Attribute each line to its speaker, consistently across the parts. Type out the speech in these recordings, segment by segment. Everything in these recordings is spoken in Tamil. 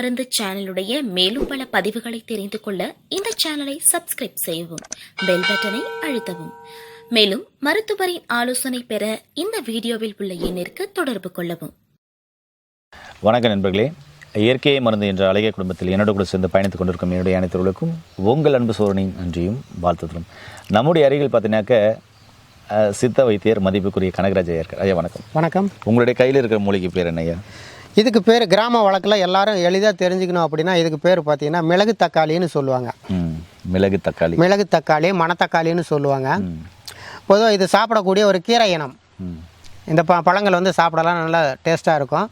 Speaker 1: மருந்து சேனலுடைய மேலும் பல பதிவுகளை தெரிந்து கொள்ள இந்த சேனலை சப்ஸ்கிரைப் செய்யவும் பெல் பட்டனை அழுத்தவும். மேலும் மருத்துவரின் ஆலோசனை பெற இந்த வீடியோவில் உள்ள எண்ணிற்கு தொடர்பு கொள்ளவும்.
Speaker 2: வணக்கம் நண்பர்களே. இயற்கையை மருந்து என்ற அழகிய குடும்பத்தில் என்னோட கூட சேர்ந்து பயணித்துக் கொண்டிருக்கும் என்னுடைய அனைத்தவர்களுக்கும் உங்கள் அன்பு சோழனின் நன்றியும் வாழ்த்துதலும். நம்முடைய அருகில் பார்த்தீங்கன்னாக்க சித்த வைத்தியர் மதிப்புக்குரிய கனகராஜ் ஐயா ஐயா வணக்கம்.
Speaker 3: வணக்கம்.
Speaker 2: உங்களுடைய கையில் இருக்கிற மூலிகை பேர் என்ன ஐயா
Speaker 3: இதுக்கு பேர் கிராம வழக்கில் எல்லாரும் எளிதாக தெரிஞ்சுக்கணும் அப்படின்னா இதுக்கு பேர் பார்த்தீங்கன்னா மிளகு தக்காளின்னு சொல்லுவாங்க.
Speaker 2: மிளகு தக்காளி.
Speaker 3: மிளகு தக்காளி மணத்தக்காளின்னு சொல்லுவாங்க. பொதுவாக இது சாப்பிடக்கூடிய ஒரு கீரை இனம். இந்த ப பழங்கள் வந்து சாப்பிடலாம் நல்லா டேஸ்ட்டாக இருக்கும்.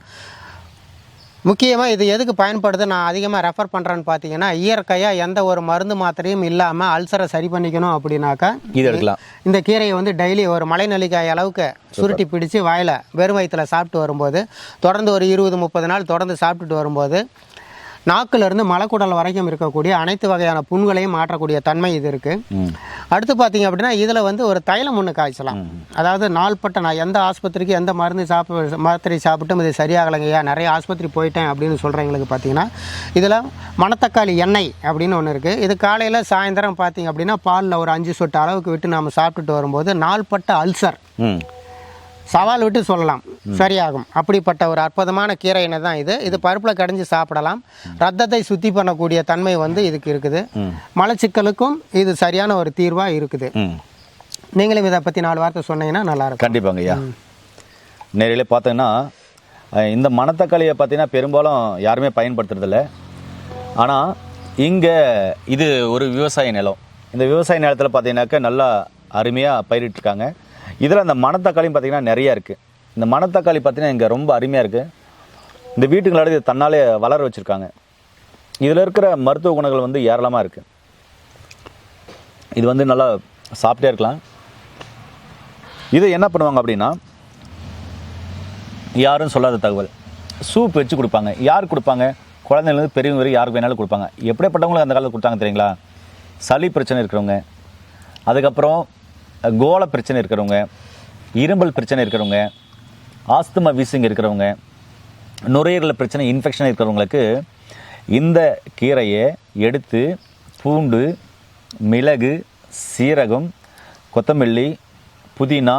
Speaker 3: முக்கியமாக இது எதுக்கு பயன்படுது? நான் அதிகமாக ரெஃபர் பண்ணுறேன்னு பார்த்தீங்கன்னா இயற்கையாக எந்த ஒரு மருந்து மாத்திரையும் இல்லாமல் அல்சரை சரி பண்ணிக்கணும் அப்படின்னாக்கா
Speaker 2: இது எடுக்கலாம்.
Speaker 3: இந்த கீரையை வந்து டெய்லி ஒரு மலை நெல்லிக்காய் அளவுக்கு சுருட்டி பிடிச்சு வாயில் வெறும் வயிற்றில் சாப்பிட்டு வரும்போது தொடர்ந்து ஒரு இருபது முப்பது நாள் தொடர்ந்து சாப்பிட்டுட்டு வரும்போது நாக்குலேருந்து மலைக்குடல் வரைக்கும் இருக்கக்கூடிய அனைத்து வகையான புண்களையும் மாற்றக்கூடிய தன்மை இது இருக்குது அடுத்து பார்த்தீங்க அப்படின்னா இதில் வந்து ஒரு தைலம் ஒன்று காய்ச்சலாம். அதாவது நாள்பட்ட நான் எந்த ஆஸ்பத்திரிக்கு எந்த மருந்து சாப்பிட மாத்திரை சாப்பிட்டும் இது சரியாகலைங்கய்யா நிறைய ஆஸ்பத்திரி போயிட்டேன் அப்படின்னு சொல்கிறவங்களுக்கு பார்த்தீங்கன்னா இதில் மணத்தக்காளி எண்ணெய் அப்படின்னு ஒன்று இருக்குது இது காலையில் சாயந்தரம் பார்த்தீங்க அப்படின்னா பாலில் ஒரு அஞ்சு சொட்டு அளவுக்கு விட்டு நம்ம சாப்பிட்டுட்டு வரும்போது நாள்பட்ட அல்சர். சவால் விட்டு சொல்லலாம். சரியாகும். அப்படிப்பட்ட ஒரு அற்புதமான கீரை எண்ணெய் தான் இது. இது பருப்பில் கடைஞ்சி சாப்பிடலாம். ரத்தத்தை சுத்தி பண்ணக்கூடிய தன்மை வந்து இதுக்கு இருக்குது. மலச்சிக்கலுக்கும் இது சரியான ஒரு தீர்வாக இருக்குது. நீங்களும் இதை பற்றி நாலு வார்த்தை சொன்னீங்கன்னா நல்லா இருக்கும்.
Speaker 2: கண்டிப்பாங்க ஐயா. நேரிலே பார்த்தீங்கன்னா இந்த மணத்தக்காளியை பார்த்தீங்கன்னா பெரும்பாலும் யாருமே பயன்படுத்துறதில்ல. ஆனால் இங்கே இது ஒரு விவசாய நிலம். இந்த விவசாய நிலத்தில் பார்த்தீங்கன்னாக்கா நல்லா அருமையாக பயிரிட்டிருக்காங்க. இதில் அந்த மணத்தக்காளியும் பார்த்தீங்கன்னா நிறையா இருக்குது இந்த மணத்தக்காளி பார்த்தீங்கன்னா இங்கே ரொம்ப அருமையாக இருக்குது இந்த வீட்டுங்களோட இது தன்னாலே வளர வச்சுருக்காங்க. இதில் இருக்கிற மருத்துவ குணங்கள் வந்து ஏராளமாக இருக்குது இது வந்து நல்லா சாப்பிட்டே இருக்கலாம். இதை என்ன பண்ணுவாங்க அப்படின்னா யாரும் சொல்லாத தகவல். சூப் வச்சு கொடுப்பாங்க. யார் கொடுப்பாங்க? குழந்தைலேருந்து பெரியவங்க வரை யாருக்கு வேணாலும் கொடுப்பாங்க. எப்படிப்பட்டவங்களுக்கு அந்த காலத்தில் கொடுத்தாங்க தெரியுங்களா? சளி பிரச்சனை இருக்கிறவங்க அதுக்கப்புறம் கோல பிரச்சனை இருக்கிறவங்க இரும்பல் பிரச்சனை இருக்கிறவங்க ஆஸ்துமா வீசிங் இருக்கிறவங்க நுரையீரல் பிரச்சனை இன்ஃபெக்ஷன் இருக்கிறவங்களுக்கு இந்த கீரையை எடுத்து பூண்டு மிளகு சீரகம் கொத்தமல்லி புதினா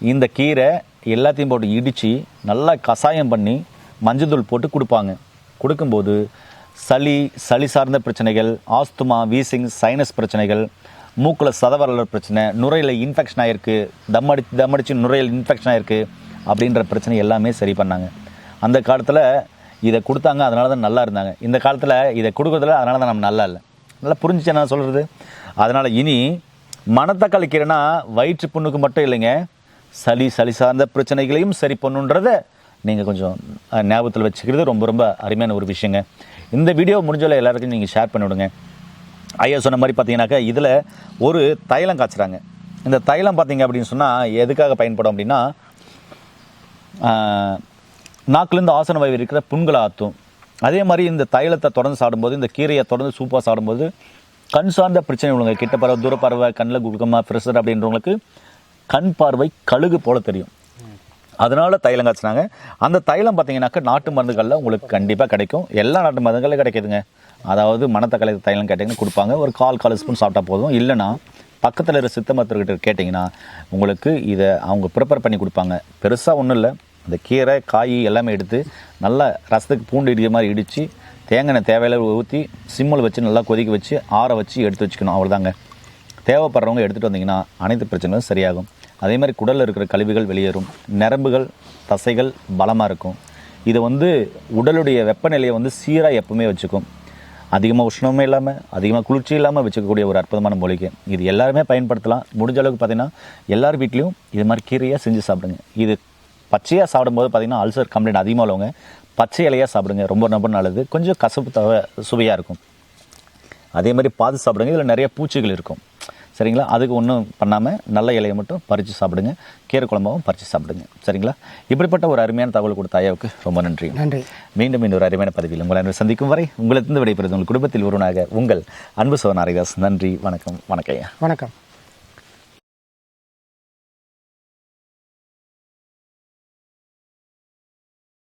Speaker 2: இந்த கீரை எல்லாத்தையும் போட்டு இடித்து நல்லா கஷாயம் பண்ணி மஞ்சள்தூள் போட்டு கொடுப்பாங்க. கொடுக்கும்போது சளி சளி சார்ந்த பிரச்சனைகள் ஆஸ்துமா வீசிங் சைனஸ் பிரச்சனைகள் மூக்கில் சதவரலர் பிரச்சனை நுரையில் இன்ஃபெக்ஷன் ஆகிருக்கு தம் அடி தம் அடிச்சு நுரையில் இன்ஃபெக்ஷன் ஆகிருக்கு அப்படின்ற பிரச்சனை எல்லாமே சரி பண்ணாங்க. அந்த காலத்தில் இதை கொடுத்தாங்க அதனால தான் நல்லா இருந்தாங்க. இந்த காலத்தில் இதை கொடுக்குறதுல அதனால தான் நம்ம நல்லா இல்லை. நல்லா புரிஞ்சுச்சு நான் சொல்கிறது அதனால் இனி மனத்தை கீரைனா வயிற்று புண்ணுக்கு மட்டும் இல்லைங்க. சளி சளி சார்ந்த பிரச்சனைகளையும் சரி பண்ணுன்றதை நீங்கள் கொஞ்சம் ஞாபகத்தில் வச்சுக்கிறது ரொம்ப ரொம்ப அருமையான ஒரு விஷயங்க. இந்த வீடியோ முடிஞ்சவரை எல்லாருக்கும் நீங்கள் ஷேர் பண்ணிவிடுங்க. ஐயா சொன்ன மாதிரி பார்த்தீங்கன்னாக்கா இதில் ஒரு தைலம் காய்ச்சுறாங்க. இந்த தைலம் பார்த்தீங்க அப்படின்னு சொன்னால் எதுக்காக பயன்படும் அப்படின்னா நாக்குலேருந்து ஆசன வாய்வு இருக்கிற புண்களை ஆற்றும் அதே மாதிரி இந்த தைலத்தை தொடர்ந்து சாப்பிடும்போது இந்த கீரையை தொடர்ந்து சூப்பாக சாப்பிடும்போது கண் சார்ந்த பிரச்சனை உள்ளவங்க கிட்ட பறவை தூர பறவை கண்ணில் குளுக்கமா ஃப்ரெஷர் அப்படின்றவங்களுக்கு கண் பார்வை கழுகு போல தெரியும். அதனால் தைலம் காய்ச்சினாங்க. அந்த தைலம் பார்த்தீங்கன்னாக்கா நாட்டு மருந்துகளில் உங்களுக்கு கண்டிப்பாக கிடைக்கும். எல்லா நாட்டு மருந்துகளும் கிடைக்குதுங்க. அதாவது மணத்தக்காளி தைலம் கேட்டிங்கன்னா கொடுப்பாங்க. ஒரு கால் கால் ஸ்பூன் சாப்பிட்டா போதும். இல்லைன்னா பக்கத்தில் இருக்கிற சித்த மருத்துவர்கிட்ட கேட்டிங்கன்னா உங்களுக்கு இதை அவங்க ப்ரிப்பேர் பண்ணி கொடுப்பாங்க. பெருசாக ஒன்றும் இல்லை. இந்த கீரை காய் எல்லாமே எடுத்து நல்லா ரசத்துக்கு பூண்டு இடிக்கிற மாதிரி இடித்து தேங்காய் எண்ணெய் தேவையில்ல ஊற்றி சிம்மில் வச்சு நல்லா கொதிக்க வச்சு ஆற வச்சு எடுத்து வச்சுக்கணும் அவ்வளோதாங்க தேவைப்படுறவங்க எடுத்துகிட்டு வந்தீங்கன்னா அனைத்து பிரச்சனையும் சரியாகும். அதே மாதிரி குடலில் இருக்கிற கழிவுகள் வெளியேறும். நரம்புகள் தசைகள் பலமாக இருக்கும். இது வந்து உடலுடைய வெப்பநிலையை வந்து சீராக எப்பவுமே வச்சுக்கும். அதிகமாக உஷ்ணமே இல்லாமல் அதிகமாக குளிர்ச்சி இல்லாமல் வச்சுக்கக்கூடிய ஒரு அற்புதமான மூலிகை. இது எல்லாருமே பயன்படுத்தலாம். முடிஞ்ச அளவுக்கு பார்த்திங்கன்னா எல்லார் வீட்லேயும் இது மாதிரி கீரையாக செஞ்சு சாப்பிடுங்க. இது பச்சையாக சாப்பிடும்போது பார்த்தீங்கன்னா அல்சர் கம்ப்ளைண்ட் அதிகமாக உள்ளவங்க பச்சை இலையாக சாப்பிடுங்க. ரொம்ப ரொம்ப நல்லது. கொஞ்சம் கசப்பு தவ சுவையாக இருக்கும். அதே மாதிரி பார்த்து சாப்பிடுங்க. இதில் நிறைய பூச்சிகள் இருக்கும். சரிங்களா? அதுக்கு ஒன்றும் பண்ணாமல் நல்ல இலையை மட்டும் பறித்து சாப்பிடுங்க. கீரை குழம்பாவும் பறித்து சாப்பிடுங்க. சரிங்களா? இப்படிப்பட்ட ஒரு அருமையான தகவல் கொடுத்த ஐயாவுக்கு ரொம்ப நன்றி.
Speaker 3: நன்றி.
Speaker 2: மீண்டும் இந்த ஒரு அருமையான பதவியில் உங்களை அன்பு சந்திக்கும் வரை உங்களிடத்திலிருந்து விடைபெறுவது உங்கள் குடும்பத்தில் ஒருவனாக உங்கள் அன்பு சோன் நன்றி. வணக்கம். வணக்கம் ஐயா.
Speaker 3: வணக்கம்.